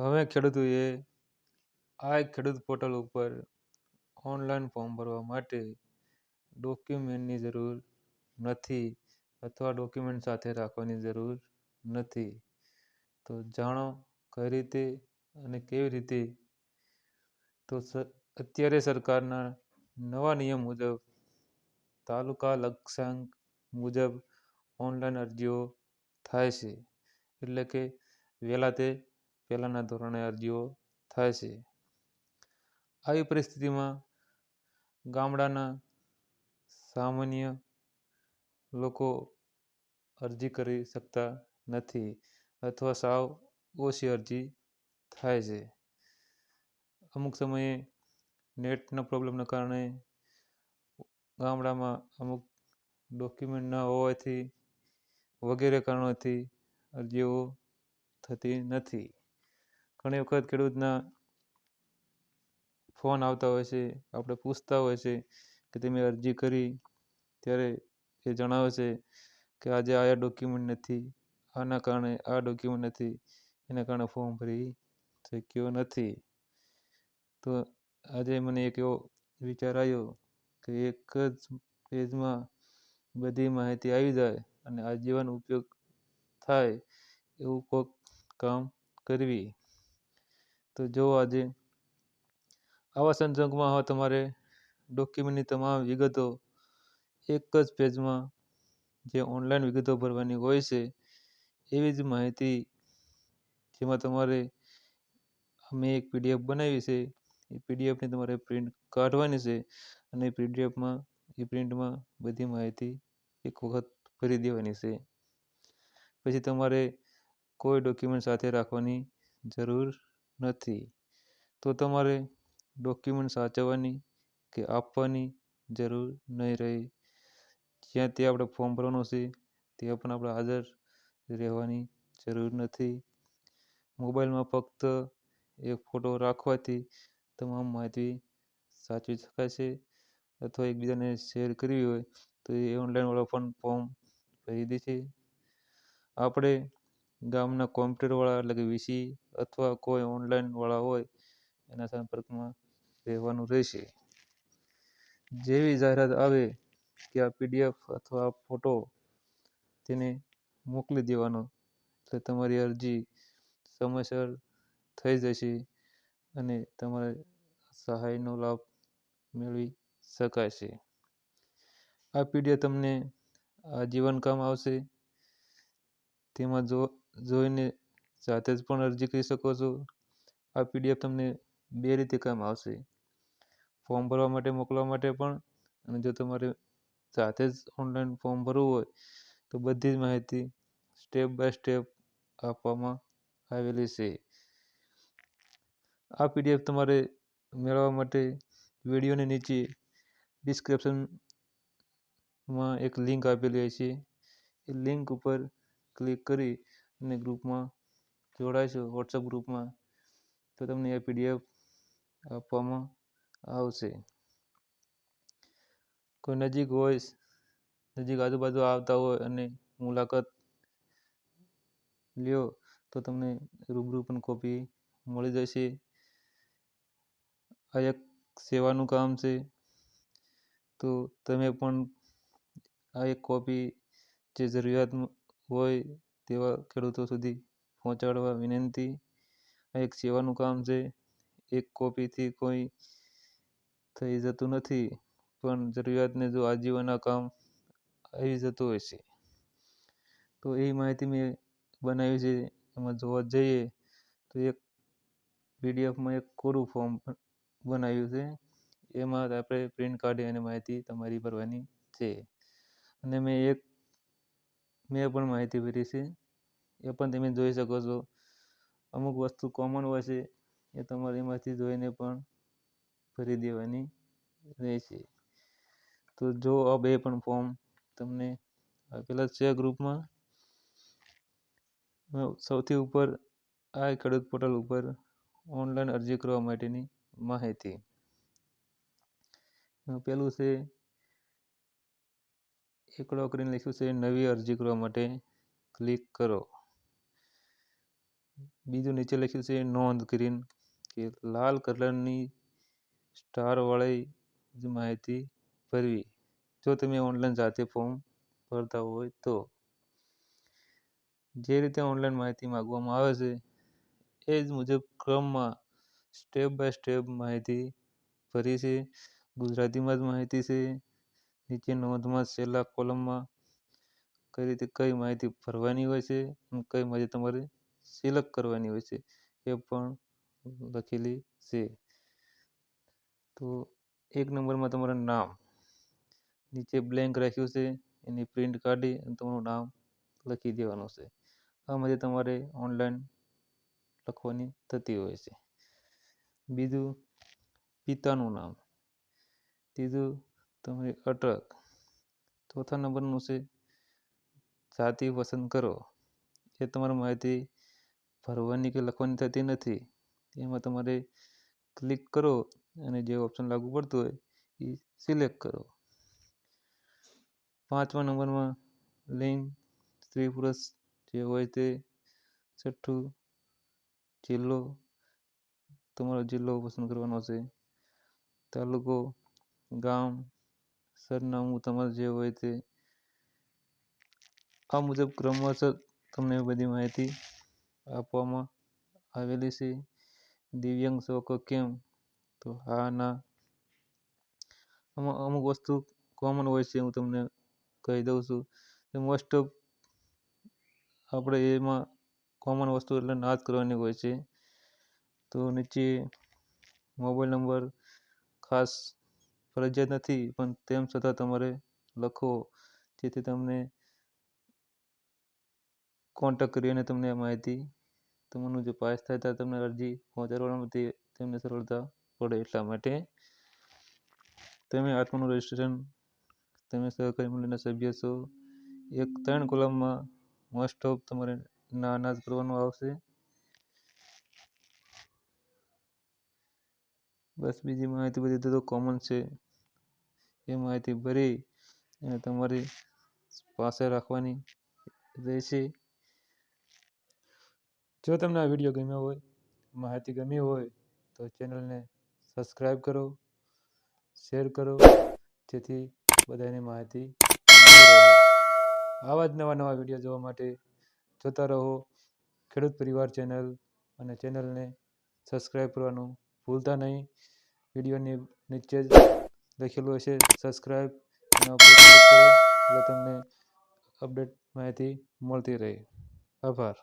હવે ખેડૂતોએ આ ખેડૂત પોર્ટલ ઉપર ઓનલાઈન ફોર્મ ભરવા માટે ડોક્યુમેન્ટની જરૂર નથી અથવા ડોક્યુમેન્ટ સાથે રાખવાની જરૂર નથી. તો જાણો કઈ રીતે અને કેવી રીતે? તો અત્યારે સરકારના નવા નિયમ મુજબ તાલુકા લક્ષાંક મુજબ ઓનલાઈન અરજીઓ થાય છે. એટલે કે વહેલા તે પહેલાના ધોરણે અરજીઓ થાય છે. આવી પરિસ્થિતિમાં ગામડાના સામાન્ય લોકો અરજી કરી શકતા નથી અથવા સાવ ઓછી અરજી થાય છે. અમુક સમયે નેટના પ્રોબ્લેમના કારણે ગામડામાં અમુક ડોક્યુમેન્ટ ના હોવાથી વગેરે કારણોથી અરજીઓ થતી નથી. ઘણી વખત ખેડૂતના ફોન આવતા હોય છે, આપણે પૂછતા હોય છે કે તમે અરજી કરી, ત્યારે એ જણાવે છે કે આજે આયા ડોક્યુમેન્ટ નથી, આના કારણે આ ડોક્યુમેન્ટ નથી, એના કારણે ફોર્મ ભરી શક્યો નથી. તો આજે મને એક એવો વિચાર આવ્યો કે એક જ પેજમાં બધી માહિતી આવી જાય અને આજીવન ઉપયોગ થાય એવું કોઈક કામ કરવી. તો જો આજે આવા સંજોગોમાં હવે તમારે ડોક્યુમેન્ટની તમામ વિગતો એક જ પેજમાં જે ઓનલાઈન વિગતો ભરવાની હોય છે, એવી જ માહિતી જેમાં તમારે અમે એક પીડીએફ બનાવી છે. એ પીડીએફની તમારે પ્રિન્ટ કાઢવાની છે અને પીડીએફમાં એ પ્રિન્ટમાં બધી માહિતી એક વખત ભરી દેવાની છે. પછી તમારે કોઈ ડોક્યુમેન્ટ સાથે રાખવાની જરૂર નથી. તો તમારે ડોક્યુમેન્ટ સાચવવાની કે આપવાની જરૂર નહીં રહે. જ્યાં ત્યાં આપણે ફોર્મ ભરવાનું છે, ત્યાં પણ આપણે હાજર રહેવાની જરૂર નથી. મોબાઈલમાં ફક્ત એક ફોટો રાખવાથી તમામ માહિતી સાચવી શકાય છે અથવા એકબીજાને શેર કરવી હોય તો એ ઓનલાઈનવાળો પણ ફોર્મ ભરી દે છે. આપણે ગામના કોમ્પ્યુટરવાળા એટલે કે વીસી અથવા કોઈ ઓનલાઈનવાળા હોય, એના સંપર્કમાં રહેવાનું રહેશે. જેવી જાહેરાત આવે કે આ પીડીએફ અથવા ફોટો તેને મોકલી દેવાનો એટલે તમારી અરજી સમયસર થઈ જશે અને તમારે સહાયનો લાભ મેળવી શકાય છે આ પીડીએફ તમને આજીવન કામ આવશે. તેમાં જો જોઈને જાતે જ પણ અરજી કરી શકો છો. આ પીડીએફ તમને બે રીતે કામ આવશે. ફોર્મ ભરવા માટે મોકલવા માટે પણ અને જો તમારે જાતે જ ઓનલાઈન ફોર્મ ભરવું હોય તો બધી જ માહિતી સ્ટેપ બાય સ્ટેપ આપવામાં આવેલી છે. આ પીડીએફ તમારે મેળવવા માટે વિડીયોની નીચે ડિસ્ક્રિપ્શનમાં એક લિંક આપેલી હોય છે. એ લિંક ઉપર ક્લિક કરી અને ગ્રુપમાં જોડાઈશું વોટ્સઅપ ગ્રુપમાં, તો તમને એ પીડીએફ આપવામાં આવશે. કોઈ નજીક હોય, નજીક આજુબાજુ આવતા હોય અને મુલાકાત લ્યો, તો તમને રૂબરૂ પણ કોપી મળી જશે. આ એક સેવાનું કામ છે, તો તમે પણ આ એક કોપી જે જરૂરિયાત હોય તેવા ખેડૂતો સુધી પહોંચાડવા વિનંતી. આ એક સેવાનું કામ છે. એક કોપીથી કોઈ થઈ જતું નથી, પણ જરૂરિયાતને જો આજીવન આ કામ આવી જતું હોય છે. તો એ માહિતી મેં બનાવી છે. એમાં જોવા જઈએ તો એક પીડીએફમાં એક કોરું ફોર્મ બનાવ્યું છે. એમાં આપણે પ્રિન્ટ કાઢી અને માહિતી તમારી ભરવાની છે. અને મેં એક, મેં પણ માહિતી ભરી છે. એ પણ તમે જોઈ શકો છો. અમુક વસ્તુ કોમન હોય છે, એ તમારે એમાંથી જોઈને પણ ભરી દેવાની રહેશે. તો જો આ બે પણ ફોર્મ તમને આપેલા છે ગ્રુપમાં સૌથી ઉપર આ ખેડૂત પોર્ટલ ઉપર ઓનલાઈન અરજી કરવા માટેની માહિતી. પેલું છે એકડો કરીને લખ્યું છે, નવી અરજી કરવા માટે ક્લિક કરો. બીજું નીચે લખ્યું છે, નોંધ ગ્રીન કે લાલ કલરની સ્ટારવાળી જ માહિતી ભરવી. જો તમે ઓનલાઈન જાતે ફોર્મ ભરતા હોય તો. જે રીતે ઓનલાઈન માહિતી માગવામાં આવે છે, એ જ મુજબ ક્રમમાં સ્ટેપ બાય સ્ટેપ માહિતી ભરી છે. ગુજરાતીમાં જ માહિતી છે. નીચે નોંધમાં છેલ્લા કોલમમાં કઈ રીતે કઈ માહિતી ભરવાની હોય છે કઈ માહિતી તમારે સિલેક્ટ કરવાની હોય છે, એ પણ લખેલી છે. તો એક નંબરમાં તમારું નામ. નીચે બ્લેન્ક રાખ્યું છે, એની પ્રિન્ટ કાઢી અને તમારું નામ લખી દેવાનું છે. આ માટે તમારે ઓનલાઈન લખવાની થતી હોય છે. બીજું પિતાનું નામ. ત્રીજું તમારી અટક. ચોથા નંબરનું છે, જાતિ પસંદ કરો. એ તમારી માહિતી ભરવાની કે લખવાની થતી નથી એમાં તમારે ક્લિક કરો અને જે ઓપ્શન લાગુ પડતું હોય એ સિલેક્ટ કરો. પાંચમા નંબરમાં લિંગ સ્ત્રી પુરુષ જે હોય તે છઠ્ઠું જિલ્લો તમારો જિલ્લો પસંદ કરવાનો છે. તાલુકો, ગામ, સરનામું તમારે જે હોય તે આ મુજબ ક્રમવાસર તમને બધી માહિતી આપવામાં આવેલી છે. દિવ્યાંગ શોકો કેમ? તો હા, ના. આમાં અમુક વસ્તુ કોમન હોય છે, હું તમને કહી દઉં છું. મોસ્ટ ઓફ આપણે એમાં કોમન વસ્તુ એટલે ના જ કરવાની હોય છે. તો નીચે મોબાઈલ નંબર ખાસ ફરજિયાત નથી, પણ તેમ છતાં તમારે લખો, જેથી તમને કોન્ટેક્ટ કરીને તમને આ માહિતી તમારું જે પાસ થાય ત્યારે તમને અરજી પહોંચાડવામાં તે તેમને સરળતા પડે એટલા માટે. તમે આત્માનું રજિસ્ટ્રેશન તમે સહકારી મંડળના સભ્ય છો. એક ત્રણ કોલમમાં મોસ્ટ ઓફ તમારે ના અનાજ કરવાનું આવશે. બસ બીજી માહિતી બધી તો કોમન છે. એ માહિતી ભરી અને તમારી પાસે રાખવાની રહેશે. જો તમને આ વીડિયો ગમ્યો હોય, માહિતી ગમી હોય, તો ચેનલને સબસ્ક્રાઈબ કરો, શેર કરો, જેથી બધાને માહિતી આવા જ નવા નવા વીડિયો જોવા માટે જોતા રહો, ખેડૂત પરિવાર ચેનલ અને ચેનલને સબસ્ક્રાઈબ કરવાનું ભૂલતા નહીં. વિડીયોની નીચે જ લખેલું હશે સબસ્ક્રાઈબ એટલે તમને અપડેટ માહિતી મળતી રહે. આભાર.